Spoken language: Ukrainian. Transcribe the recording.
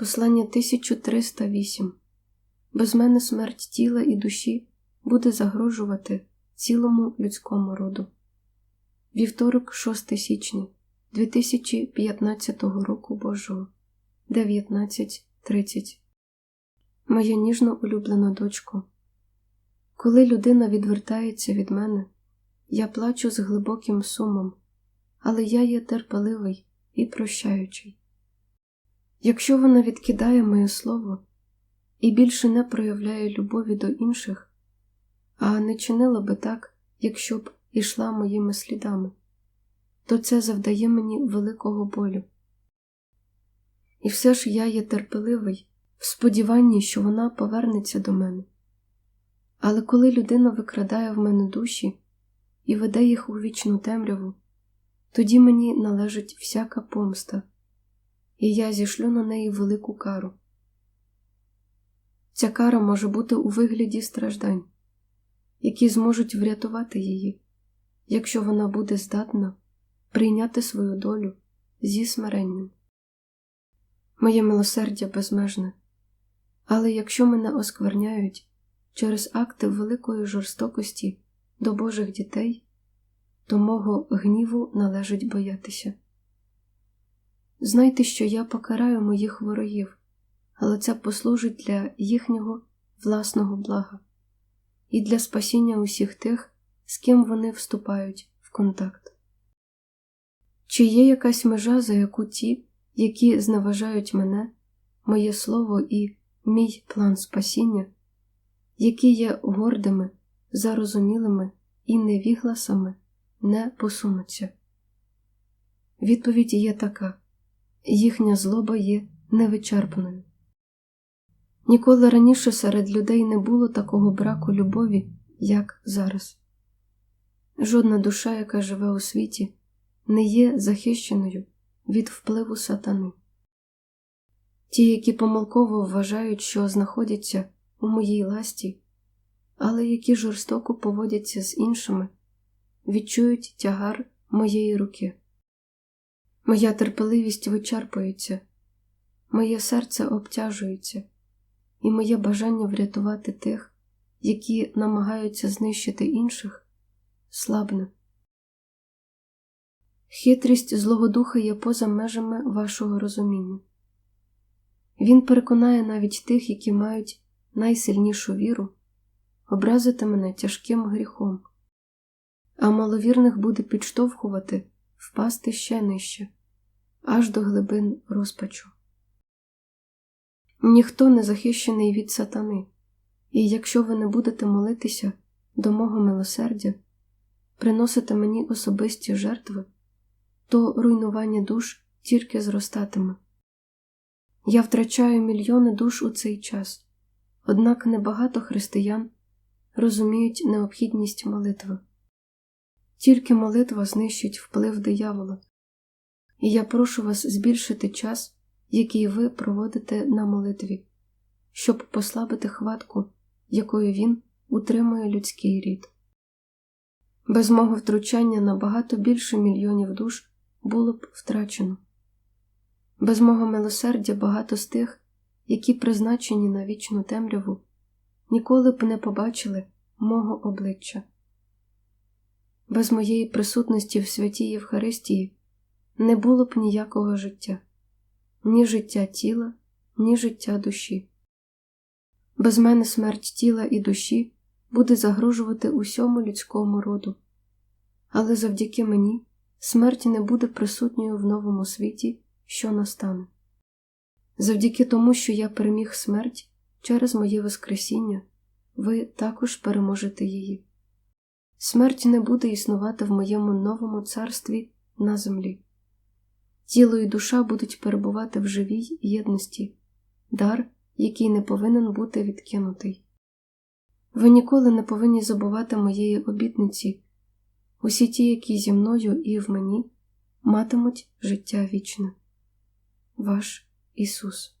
Послання 1308 Без мене смерть тіла і душі буде загрожувати цілому людському роду. Вівторок, 6 січня 2015 року Божого 19.30 Моя ніжно улюблена дочко. Коли людина відвертається від мене, я плачу з глибоким сумом, але я є терпеливий і прощаючий. Якщо вона відкидає моє слово і більше не проявляє любові до інших, а не чинила би так, якщо б ішла моїми слідами, то це завдає мені великого болю. І все ж я є терпеливий в сподіванні, що вона повернеться до мене. Але коли людина викрадає в мене душі і веде їх у вічну темряву, тоді мені належить всяка помста, і я зішлю на неї велику кару. Ця кара може бути у вигляді страждань, які зможуть врятувати її, якщо вона буде здатна прийняти свою долю зі смиренням. Моє милосердя безмежне, але якщо мене оскверняють через акти великої жорстокості до Божих дітей, то мого гніву належить боятися. Знайте, що я покараю моїх ворогів, але це послужить для їхнього власного блага і для спасіння усіх тих, з ким вони вступають в контакт. Чи є якась межа, за яку ті, які зневажають мене, моє слово і мій план спасіння, які є гордими, зарозумілими і невігласами, не посунуться? Відповідь є така їхня злоба є невичерпною. Ніколи раніше серед людей не було такого браку любові, як зараз. Жодна душа, яка живе у світі, не є захищеною від впливу сатани. Ті, які помилково вважають, що знаходяться у моїй ласті, але які жорстоко поводяться з іншими, відчують тягар моєї руки. Моя терпеливість вичерпується, моє серце обтяжується, і моє бажання врятувати тих, які намагаються знищити інших, слабне. Хитрість Злого Духа є поза межами вашого розуміння. Він переконає навіть тих, які мають найсильнішу віру, образити мене тяжким гріхом, а маловірних буде підштовхувати впасти ще нижче, аж до глибин розпачу. Ніхто не захищений від сатани, і якщо ви не будете молитися до мого милосердя, приносити мені особисті жертви, то руйнування душ тільки зростатиме. Я втрачаю мільйони душ у цей час, однак небагато християн розуміють необхідність молитви. Тільки молитва знищить вплив диявола, і я прошу вас збільшити час, який ви проводите на молитві, щоб послабити хватку, якою він утримує людський рід. Без мого втручання набагато більше мільйонів душ було б втрачено. Без мого милосердя багато з тих, які призначені на вічну темряву, ніколи б не побачили мого обличчя. Без моєї присутності в святій Євхаристії не було б ніякого життя, ні життя тіла, ні життя душі. Без мене смерть тіла і душі буде загрожувати усьому людському роду, але завдяки мені смерть не буде присутньою в новому світі, що настане. Завдяки тому, що я переміг смерть через моє Воскресіння, ви також переможете її. Смерть не буде існувати в моєму новому царстві на землі. Тіло і душа будуть перебувати в живій єдності, дар, який не повинен бути відкинутий. Ви ніколи не повинні забувати моєї обітниці, усі ті, які зі мною і в мені матимуть життя вічне. Ваш Ісус.